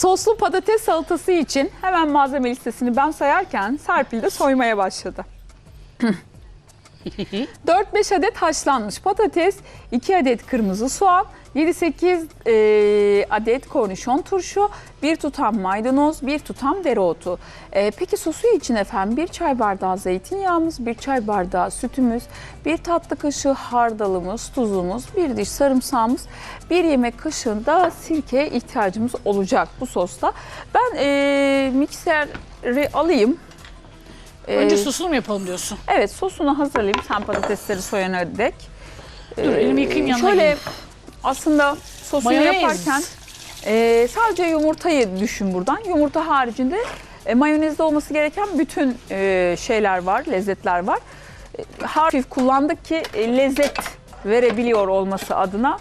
Soslu patates salatası için hemen malzeme listesini ben sayarken Serpil de soymaya başladı. 4-5 adet haşlanmış patates, 2 adet kırmızı soğan, 7-8 e, adet kornişon turşu, 1 tutam maydanoz, 1 tutam dereotu. E, peki sosu için efendim 1 çay bardağı zeytinyağımız, 1 çay bardağı sütümüz, 1 tatlı kaşığı hardalımız, tuzumuz, 1 diş sarımsağımız, 1 yemek kaşığı da sirkeye ihtiyacımız olacak bu sosta. Ben e, mikseri alayım. Önce sosunu mu yapalım diyorsun? Evet sosunu hazırlayayım sen patatesleri soyana dek. Dur elimi yıkayayım yanına Şöyle geleyim. aslında sosunu Mayonez. yaparken e, sadece yumurtayı düşün buradan. Yumurta haricinde e, mayonezde olması gereken bütün e, şeyler var, lezzetler var. E, hafif kullandık ki e, lezzet verebiliyor olması adına.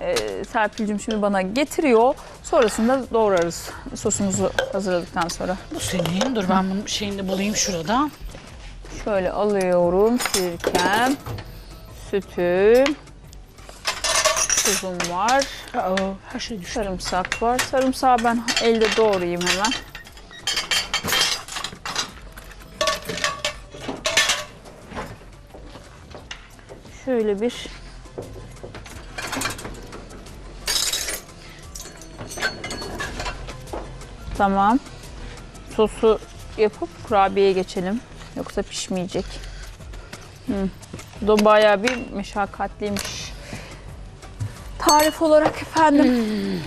E, Serpil'cim şimdi bana getiriyor. Sonrasında doğrarız sosumuzu hazırladıktan sonra. Bu senin. Dur ben bunun şeyini de bulayım şurada. Şöyle alıyorum sirkem, sütüm, tuzum var, Aa, her şey düştü. sarımsak var. Sarımsağı ben elde doğrayayım hemen. Şöyle bir Tamam. Sosu yapıp kurabiyeye geçelim. Yoksa pişmeyecek. Hı. Bu da bayağı bir meşakkatliymiş. Tarif olarak efendim.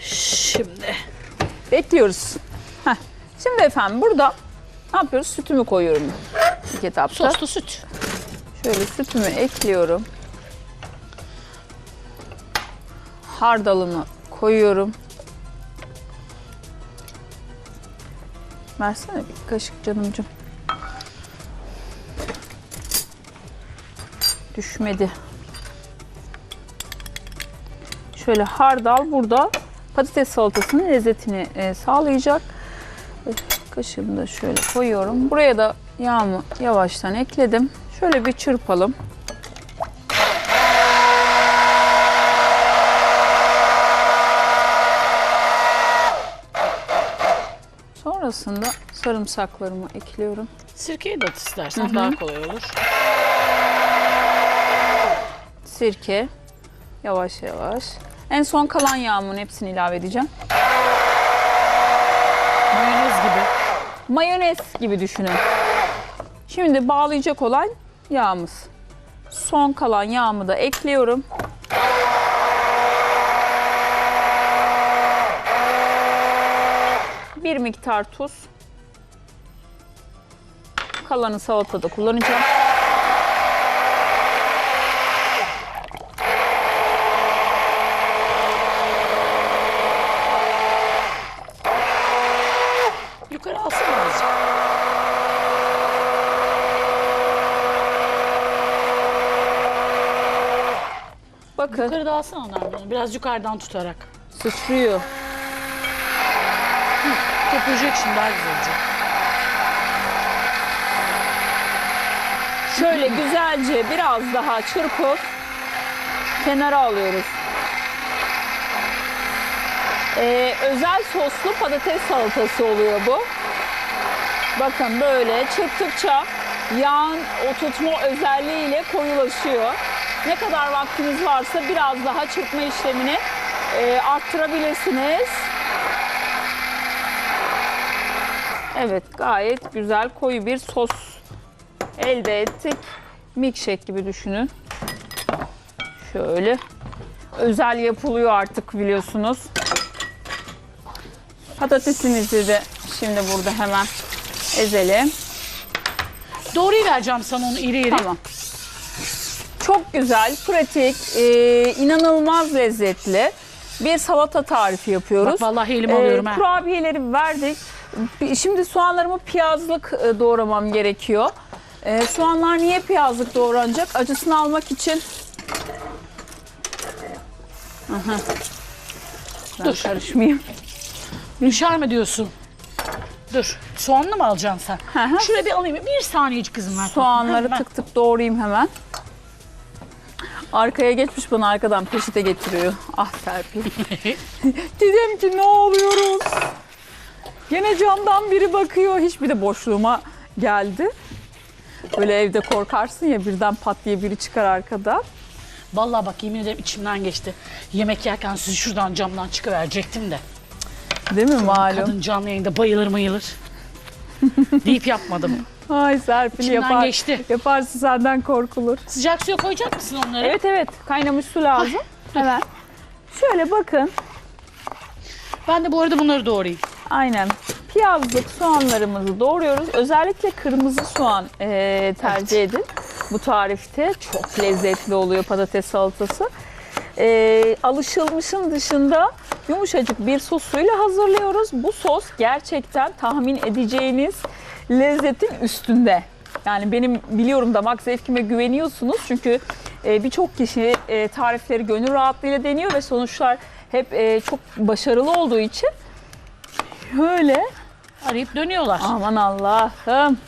Şimdi. Bekliyoruz. Heh. Şimdi efendim burada ne yapıyoruz? Sütümü koyuyorum ilk etapta. Soslu süt. Şöyle sütümü ekliyorum. Hardalımı koyuyorum. Versene bir kaşık canımcım. Düşmedi. Şöyle hardal burada patates salatasının lezzetini e, sağlayacak. Kaşığımı da şöyle koyuyorum. Buraya da yağımı yavaştan ekledim. Şöyle bir çırpalım. Sonrasında sarımsaklarımı ekliyorum. Sirkeyi de at istersen daha kolay olur. Sirke. Yavaş yavaş. En son kalan yağımın hepsini ilave edeceğim. Mayonez gibi. Mayonez gibi düşünün. Şimdi bağlayacak olan yağımız. Son kalan yağımı da ekliyorum. Miktar tuz. Kalanı salatada kullanacağım. Yukarı alsana azıcık. Bakın Yukarı da alsana Nermin. Biraz yukarıdan tutarak. sıçrıyor. Köpürecek şimdi daha güzel. Şöyle güzelce biraz daha çırpıp kenara alıyoruz. Ee, özel soslu patates salatası oluyor bu. Bakın böyle çırptıkça yağın o tutma özelliğiyle koyulaşıyor. Ne kadar vaktiniz varsa biraz daha çırpma işlemini e, arttırabilirsiniz. Evet gayet güzel koyu bir sos elde ettik. Milkshake gibi düşünün. Şöyle. Özel yapılıyor artık biliyorsunuz. Patatesimizi de şimdi burada hemen ezelim. Doğruyu vereceğim sana onu iri iri. Tamam. Çok güzel, pratik, e, inanılmaz lezzetli bir salata tarifi yapıyoruz. Bak vallahi elime Ee, alıyorum ha. Kurabiyeleri verdik. Şimdi soğanlarımı piyazlık e, doğramam gerekiyor. E, soğanlar niye piyazlık doğranacak? Acısını almak için. Aha. Ben Dur. karışmayayım. Müşer diyorsun? Dur. Soğanlı mı alacaksın sen? Hı hı. Şuraya bir alayım. Bir saniyecik kızım ver. Soğanları tık tık doğrayayım hemen. Arkaya geçmiş bana arkadan peşite getiriyor. Ah Serpil. Dedim ki ne oluyoruz? Yine camdan biri bakıyor. Hiçbir de boşluğuma geldi. Böyle evde korkarsın ya birden pat diye biri çıkar arkadan. Vallahi bak yemin ederim içimden geçti. Yemek yerken sizi şuradan camdan çıkıverecektim de. Değil mi malum? Kadın canlı yayında bayılır mayılır. deyip yapmadım. Ay Serpil İçimden yapar. geçti. Yaparsın senden korkulur. Sıcak suya koyacak mısın onları? Evet evet kaynamış su lazım. Hemen. Şöyle bakın. Ben de bu arada bunları doğrayayım. Aynen. Piyazlık soğanlarımızı doğruyoruz. Özellikle kırmızı soğan eee, tercih edin. Bu tarifte çok lezzetli oluyor patates salatası. Eee, alışılmışın dışında yumuşacık bir sosuyla hazırlıyoruz. Bu sos gerçekten tahmin edeceğiniz lezzetin üstünde. Yani benim biliyorum damak zevkime güveniyorsunuz çünkü e, birçok kişi e, tarifleri gönül rahatlığıyla deniyor ve sonuçlar hep e, çok başarılı olduğu için şöyle Arayıp dönüyorlar. Aman Allah'ım.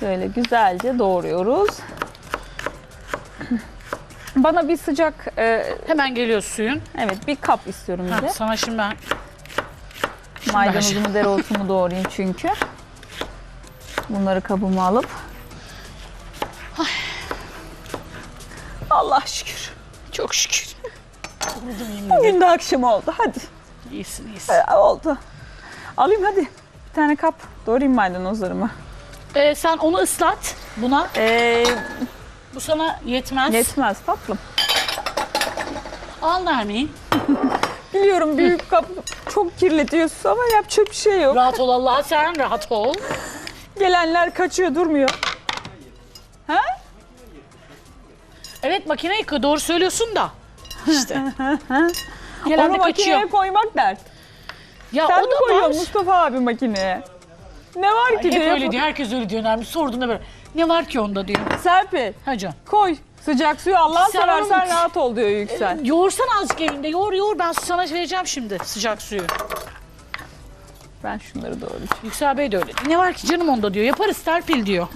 Şöyle güzelce doğruyoruz. Bana bir sıcak, e, Hemen geliyor suyun. evet bir kap istiyorum Ha, bir de. sana şimdi ben Maydanozumu, dereotumu doğrayayım çünkü. Bunları kabıma alıp. Allah şükür. çok şükür. Bugün de akşam oldu. Hadi. İyisin iyisin. E, oldu. Alayım hadi. Bir tane kap. Doğrayayım maydanozlarımı. Ee, sen onu ıslat buna. Ee, Bu sana yetmez. yetmez tatlım. Al Nermin. Biliyorum büyük kap çok kirletiyorsun ama yapacak bir şey yok. Rahat ol Allah sen rahat ol. Gelenler kaçıyor durmuyor. Ha? Evet makine yıkıyor doğru söylüyorsun da. İşte. Onu Gelen de makineye kaçıyor. koymak dert. Ya Sen o mi da koyuyorsun var. Mustafa abi makineye? Ne var ki Hep diyor. öyle diyor. Herkes öyle diyor. Nermin sorduğunda böyle. Ne var ki onda diyor. Serpil Ha can. koy. Sıcak suyu Allah Sen seversen onu- rahat ol diyor Yüksel. Yoğursan azıcık elinde. Yoğur yoğur. Ben sana vereceğim şimdi sıcak suyu. Ben şunları doğrayacağım. Yüksel Bey de öyle. Ne var ki canım onda diyor. Yaparız Serpil diyor.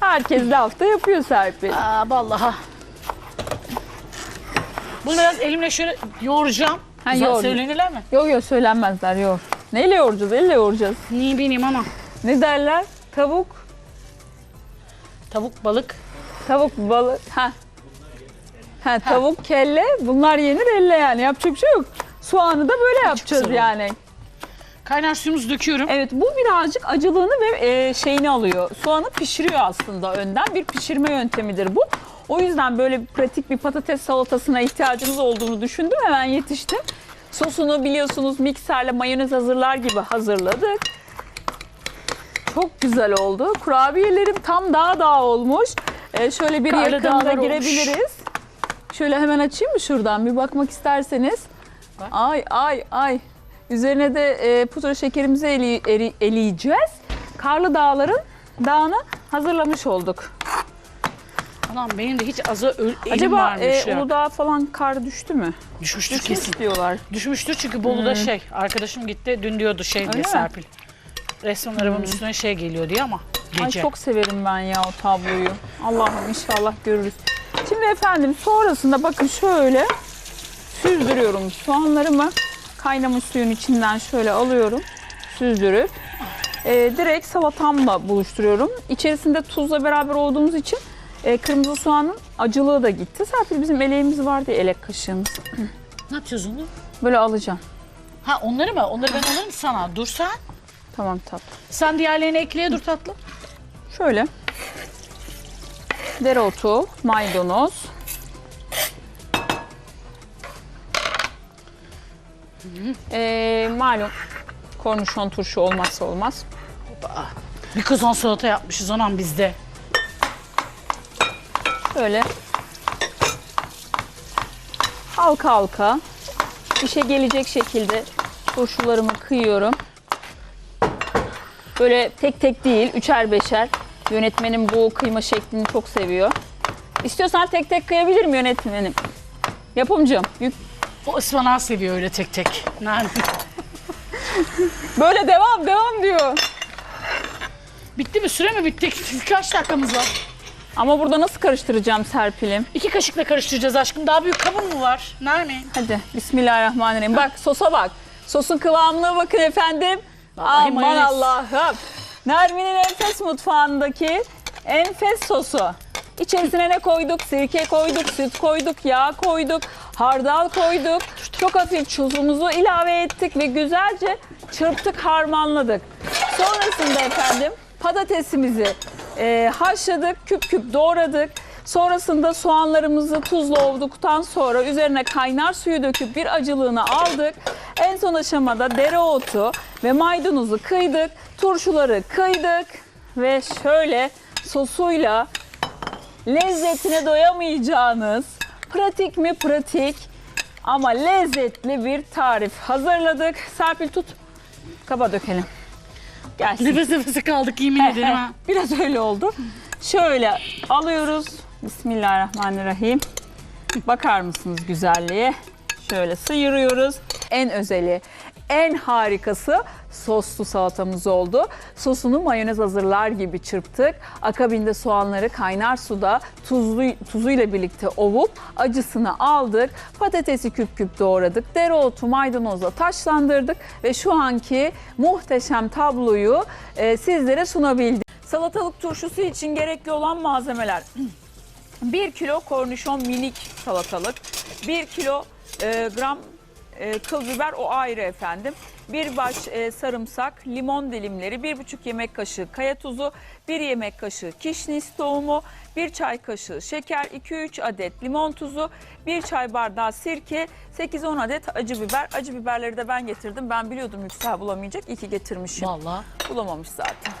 Herkes de hafta yapıyor Serpil. Aa vallahi. Bunu biraz elimle şöyle yoğuracağım. Ha, Güzel yoğur. Söylenirler mi? Yok yok söylenmezler yoğur. Neyle yoğuracağız? Elle yoğuracağız. Niye bileyim ama. Ne derler? Tavuk, Tavuk, balık. tavuk balık. Ha. Ha tavuk kelle bunlar yenir elle yani yapacak bir şey yok. Soğanı da böyle yapacağız yani. Kaynar suyumuzu döküyorum. Evet bu birazcık acılığını ve e, şeyini alıyor. Soğanı pişiriyor aslında önden. Bir pişirme yöntemidir bu. O yüzden böyle pratik bir patates salatasına ihtiyacımız olduğunu düşündüm. Hemen yetiştim. Sosunu biliyorsunuz mikserle mayonez hazırlar gibi hazırladık. Çok güzel oldu. Kurabiyelerim tam dağ dağ olmuş. E, şöyle bir Karlı yakında dağlar olmuş. girebiliriz. Şöyle hemen açayım mı şuradan bir bakmak isterseniz. Bak. Ay ay ay. Üzerine de e, pudra şekerimizi eli- eri- eleyeceğiz. Karlı Dağların dağını hazırlamış olduk. Anam benim de hiç azı elim Acaba varmış e, ya. Uludağ falan kar düştü mü? Düşmüştür Düşmüş kesin. diyorlar. Düşmüştür çünkü Bolu'da şey arkadaşım gitti dün diyordu şey diye mi? Serpil. Resmen arabanın üstüne şey geliyor diye ama Ay gece. çok severim ben ya o tabloyu. Allah'ım inşallah görürüz. Şimdi efendim sonrasında bakın şöyle süzdürüyorum soğanlarımı. Kaynamış suyun içinden şöyle alıyorum. Süzdürüp e, direkt salatamla buluşturuyorum. İçerisinde tuzla beraber olduğumuz için e, kırmızı soğanın acılığı da gitti. Serpil bizim eleğimiz vardı ya, elek kaşığımız. Ne yapacağız onu? Böyle alacağım. Ha onları mı? Onları ben alırım sana. Dur sen. Tamam tatlım. Sen diğerlerini ekleye dur tatlı. Şöyle. Dereotu, maydanoz. Ee, malum kornişon turşu olmazsa olmaz. Bir kazan salata yapmışız anam bizde. Şöyle halka halka işe gelecek şekilde turşularımı kıyıyorum. Böyle tek tek değil, üçer beşer. Yönetmenim bu kıyma şeklini çok seviyor. İstiyorsan tek tek kıyabilirim yönetmenim. Yapımcım. Yük- O ıspanağı seviyor öyle tek tek. Nermin. Böyle devam devam diyor. Bitti mi? Süre mi bitti? Kaç dakikamız var? Ama burada nasıl karıştıracağım Serpil'im? İki kaşıkla karıştıracağız aşkım. Daha büyük kabın mı var? Nermin? Hadi bismillahirrahmanirrahim. Bak sosa bak. Sosun kıvamına bakın efendim. Vallahi Aman mayonez. Allah'ım. Nermin'in enfes mutfağındaki enfes sosu. İçerisine ne koyduk? Sirke koyduk, süt koyduk, yağ koyduk, hardal koyduk. Çok hafif tuzumuzu ilave ettik ve güzelce çırptık, harmanladık. Sonrasında efendim patatesimizi e, haşladık, küp küp doğradık. Sonrasında soğanlarımızı tuzla ovduktan sonra üzerine kaynar suyu döküp bir acılığını aldık. En son aşamada dereotu ve maydanozu kıydık. Turşuları kıydık ve şöyle sosuyla lezzetine doyamayacağınız pratik mi pratik ama lezzetli bir tarif hazırladık. Serpil tut. Kaba dökelim. Gelsin. Nefes nefese kaldık yemin ederim ha. Biraz öyle oldu. Şöyle alıyoruz. Bismillahirrahmanirrahim. Bakar mısınız güzelliğe? Şöyle sıyırıyoruz. En özeli, en harikası soslu salatamız oldu. Sosunu mayonez hazırlar gibi çırptık. Akabinde soğanları kaynar suda tuzlu tuzuyla birlikte ovup acısını aldık. Patatesi küp küp doğradık. Dereotu maydanozla taşlandırdık ve şu anki muhteşem tabloyu e, sizlere sunabildik. Salatalık turşusu için gerekli olan malzemeler. 1 kilo kornişon minik salatalık, 1 kilo e, gram e, kıl biber o ayrı efendim. Bir baş e, sarımsak, limon dilimleri, 1,5 yemek kaşığı kaya tuzu, 1 yemek kaşığı kişniş tohumu, 1 çay kaşığı şeker, 2-3 adet limon tuzu, 1 çay bardağı sirke, 8-10 adet acı biber. Acı biberleri de ben getirdim. Ben biliyordum Yüksel bulamayacak. İyi ki getirmişim. Vallahi. Bulamamış zaten.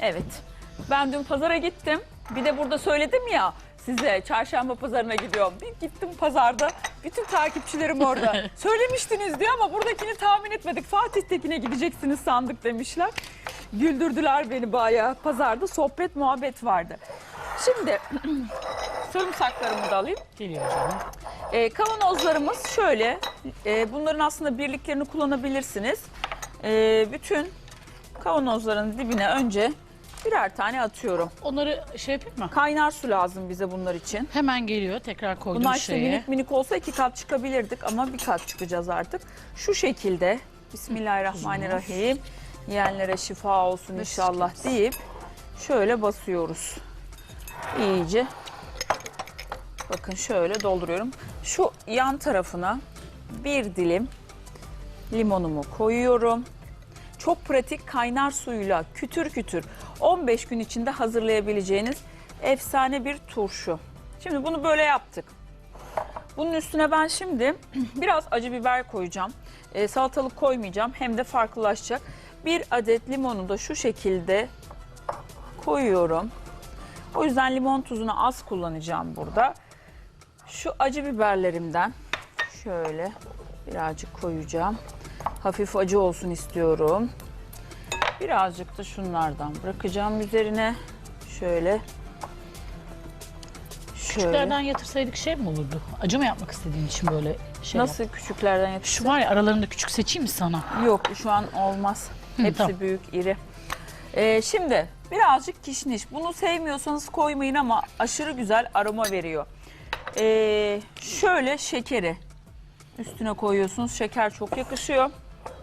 Evet. Ben dün pazara gittim. Bir de burada söyledim ya size çarşamba pazarına gidiyorum. Bir gittim pazarda. Bütün takipçilerim orada. Söylemiştiniz diyor ama buradakini tahmin etmedik. Fatih'tekine gideceksiniz sandık demişler. Güldürdüler beni bayağı. Pazarda sohbet muhabbet vardı. Şimdi sarımsaklarımı da alayım. Geliyor canım. E, kavanozlarımız şöyle. E, bunların aslında birliklerini kullanabilirsiniz. E, bütün kavanozların dibine önce birer tane atıyorum. Onları şey yapayım mı? Kaynar su lazım bize bunlar için. Hemen geliyor. Tekrar koydum Bunlar işte şeye. minik minik olsa iki kat çıkabilirdik ama bir kat çıkacağız artık. Şu şekilde Bismillahirrahmanirrahim. Yiyenlere şifa olsun inşallah deyip şöyle basıyoruz. İyice. Bakın şöyle dolduruyorum. Şu yan tarafına bir dilim limonumu koyuyorum. Çok pratik kaynar suyuyla kütür kütür 15 gün içinde hazırlayabileceğiniz efsane bir turşu. Şimdi bunu böyle yaptık. Bunun üstüne ben şimdi biraz acı biber koyacağım. Ee, salatalık koymayacağım hem de farklılaşacak. Bir adet limonu da şu şekilde koyuyorum. O yüzden limon tuzunu az kullanacağım burada. Şu acı biberlerimden şöyle birazcık koyacağım. Hafif acı olsun istiyorum. Birazcık da şunlardan bırakacağım üzerine. Şöyle. Küçüklerden yatırsaydık şey mi olurdu? Acı mı yapmak istediğin için böyle şey yap- Nasıl küçüklerden yetişti? Şu var ya aralarında küçük seçeyim mi sana? Yok şu an olmaz. Hı, Hepsi tamam. büyük, iri. Ee, şimdi birazcık kişniş. Bunu sevmiyorsanız koymayın ama aşırı güzel aroma veriyor. Ee, şöyle şekeri üstüne koyuyorsunuz. Şeker çok yakışıyor.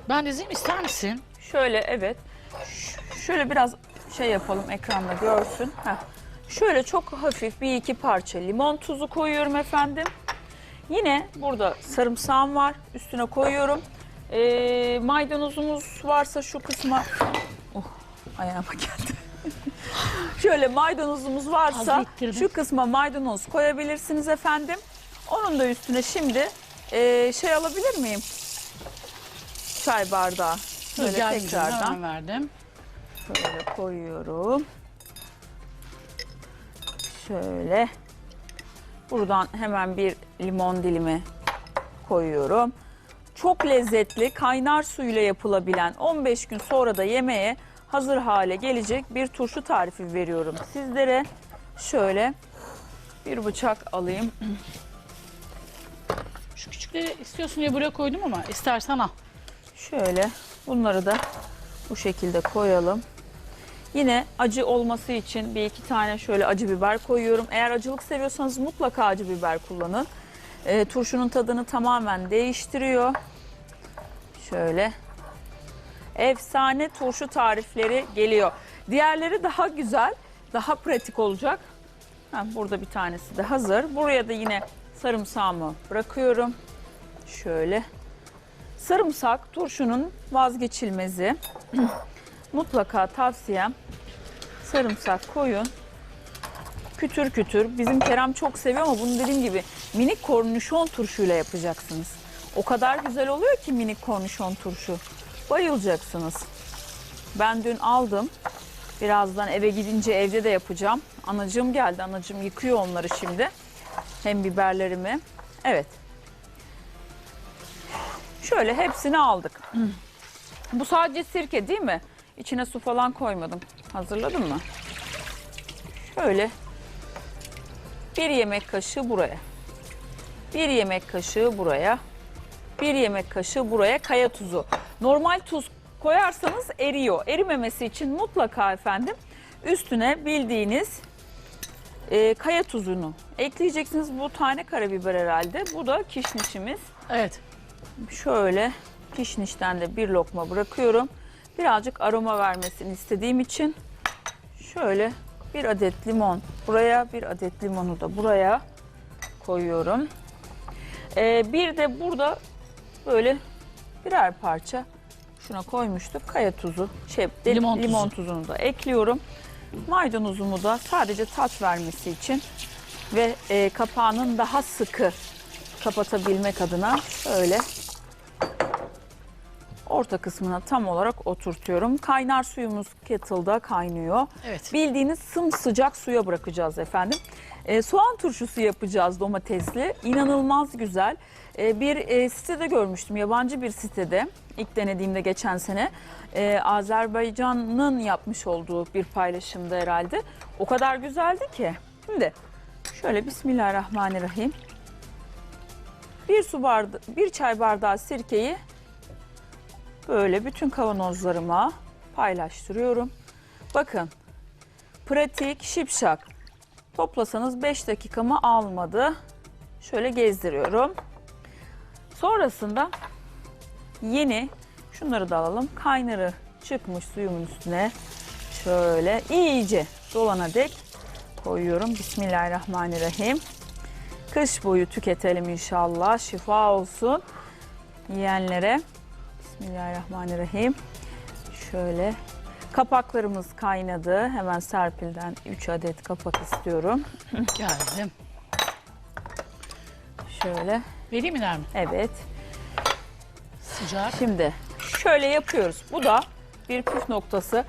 Ben dizeyim ister misin? Şöyle evet. Ş- şöyle biraz şey yapalım ekranda görsün. Heh. Şöyle çok hafif bir iki parça limon tuzu koyuyorum efendim. Yine burada sarımsağım var. Üstüne koyuyorum. Ee, maydanozumuz varsa şu kısma... Oh ayağıma geldi. Şöyle maydanozumuz varsa şu kısma maydanoz koyabilirsiniz efendim. Onun da üstüne şimdi ee, şey alabilir miyim? Çay bardağı. Şöyle tekrardan verdim. şöyle koyuyorum. Şöyle. Buradan hemen bir limon dilimi koyuyorum. Çok lezzetli kaynar suyla yapılabilen 15 gün sonra da yemeğe hazır hale gelecek bir turşu tarifi veriyorum sizlere. Şöyle bir bıçak alayım. Şu küçükleri istiyorsun diye buraya koydum ama istersen al. Şöyle bunları da bu şekilde koyalım. Yine acı olması için bir iki tane şöyle acı biber koyuyorum. Eğer acılık seviyorsanız mutlaka acı biber kullanın. Ee, turşunun tadını tamamen değiştiriyor. Şöyle. Efsane turşu tarifleri geliyor. Diğerleri daha güzel, daha pratik olacak. Ha, burada bir tanesi de hazır. Buraya da yine sarımsağımı bırakıyorum. Şöyle. Sarımsak turşunun vazgeçilmezi. Mutlaka tavsiyem sarımsak koyun. Kütür kütür. Bizim Kerem çok seviyor ama bunu dediğim gibi minik kornişon turşuyla yapacaksınız. O kadar güzel oluyor ki minik kornişon turşu. Bayılacaksınız. Ben dün aldım. Birazdan eve gidince evde de yapacağım. Anacığım geldi. Anacığım yıkıyor onları şimdi. Hem biberlerimi. Evet. Şöyle hepsini aldık. Bu sadece sirke değil mi? İçine su falan koymadım. Hazırladın mı? Şöyle bir yemek kaşığı buraya. Bir yemek kaşığı buraya. Bir yemek kaşığı buraya kaya tuzu. Normal tuz koyarsanız eriyor. Erimemesi için mutlaka efendim üstüne bildiğiniz e, kaya tuzunu ekleyeceksiniz. Bu tane karabiber herhalde. Bu da kişnişimiz. Evet. Şöyle kişnişten de bir lokma bırakıyorum. Birazcık aroma vermesini istediğim için şöyle bir adet limon buraya, bir adet limonu da buraya koyuyorum. Ee, bir de burada böyle birer parça şuna koymuştuk. Kaya tuzu, şey de- Limon tuzu. limon tuzunu da ekliyorum. Maydanozumu da sadece tat vermesi için ve e, kapağının daha sıkı kapatabilmek adına şöyle orta kısmına tam olarak oturtuyorum. Kaynar suyumuz kettle'da kaynıyor. Evet. Bildiğiniz sımsıcak suya bırakacağız efendim. Ee, soğan turşusu yapacağız domatesli. İnanılmaz güzel. Ee, bir e, sitede görmüştüm, yabancı bir sitede. İlk denediğimde geçen sene. Ee, Azerbaycan'ın yapmış olduğu bir paylaşımda herhalde. O kadar güzeldi ki. Şimdi şöyle Bismillahirrahmanirrahim. Bir su bardağı, bir çay bardağı sirkeyi böyle bütün kavanozlarıma paylaştırıyorum. Bakın pratik şipşak toplasanız 5 dakikamı almadı. Şöyle gezdiriyorum. Sonrasında yeni şunları da alalım. Kaynarı çıkmış suyumun üstüne şöyle iyice dolana dek koyuyorum. Bismillahirrahmanirrahim. Kış boyu tüketelim inşallah. Şifa olsun yiyenlere. Bismillahirrahmanirrahim. Şöyle kapaklarımız kaynadı. Hemen Serpil'den 3 adet kapak istiyorum. Geldim. Şöyle. Vereyim mi Nermin? Evet. Sıcak. Şimdi şöyle yapıyoruz. Bu da bir püf noktası.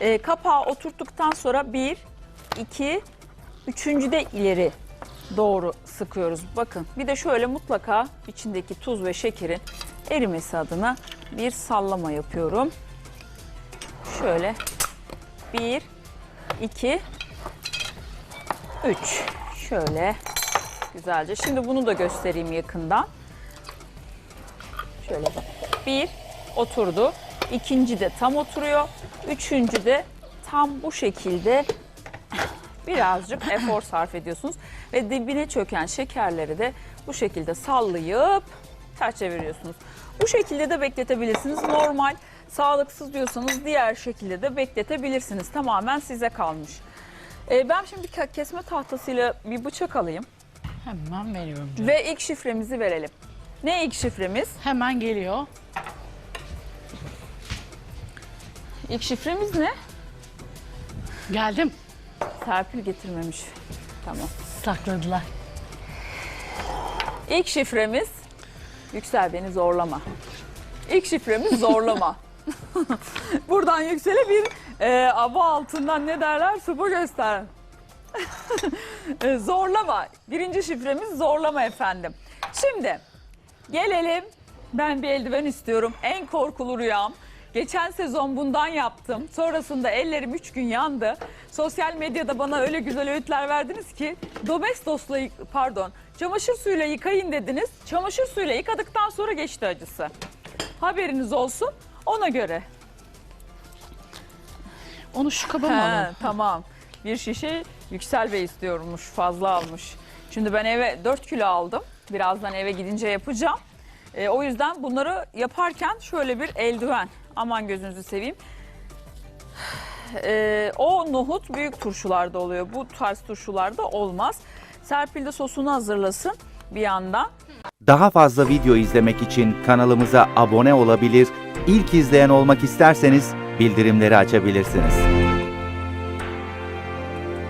Ee, kapağı oturttuktan sonra bir, iki, üçüncü de ileri doğru sıkıyoruz. Bakın bir de şöyle mutlaka içindeki tuz ve şekerin erimesi adına bir sallama yapıyorum. Şöyle bir, iki, üç. Şöyle güzelce. Şimdi bunu da göstereyim yakından. Şöyle bak. Bir oturdu. İkinci de tam oturuyor. Üçüncü de tam bu şekilde birazcık efor sarf ediyorsunuz. Ve dibine çöken şekerleri de bu şekilde sallayıp ters çeviriyorsunuz. Bu şekilde de bekletebilirsiniz. Normal sağlıksız diyorsanız diğer şekilde de bekletebilirsiniz. Tamamen size kalmış. Ee, ben şimdi bir kesme tahtasıyla bir bıçak alayım Hemen veriyorum canım. ve ilk şifremizi verelim. Ne ilk şifremiz? Hemen geliyor. İlk şifremiz ne? Geldim. Serpil getirmemiş. Tamam. Sakladılar. İlk şifremiz Yüksel beni zorlama. İlk şifremiz zorlama. Buradan Yüksel'e bir e, aba altından ne derler? Sıpa göster. E, zorlama. Birinci şifremiz zorlama efendim. Şimdi gelelim. Ben bir eldiven istiyorum. En korkulu rüyam. Geçen sezon bundan yaptım. Sonrasında ellerim üç gün yandı. Sosyal medyada bana öyle güzel öğütler verdiniz ki Domestos'la pardon çamaşır suyuyla yıkayın dediniz. Çamaşır suyuyla yıkadıktan sonra geçti acısı. Haberiniz olsun ona göre. Onu şu kaba mı He, alalım? tamam. Bir şişe Yüksel Bey istiyormuş. Fazla almış. Şimdi ben eve 4 kilo aldım. Birazdan eve gidince yapacağım. E, o yüzden bunları yaparken şöyle bir eldiven. Aman gözünüzü seveyim. E, o nohut büyük turşularda oluyor. Bu tarz turşularda olmaz. Serpil de sosunu hazırlasın bir yandan. Daha fazla video izlemek için kanalımıza abone olabilir, ilk izleyen olmak isterseniz bildirimleri açabilirsiniz.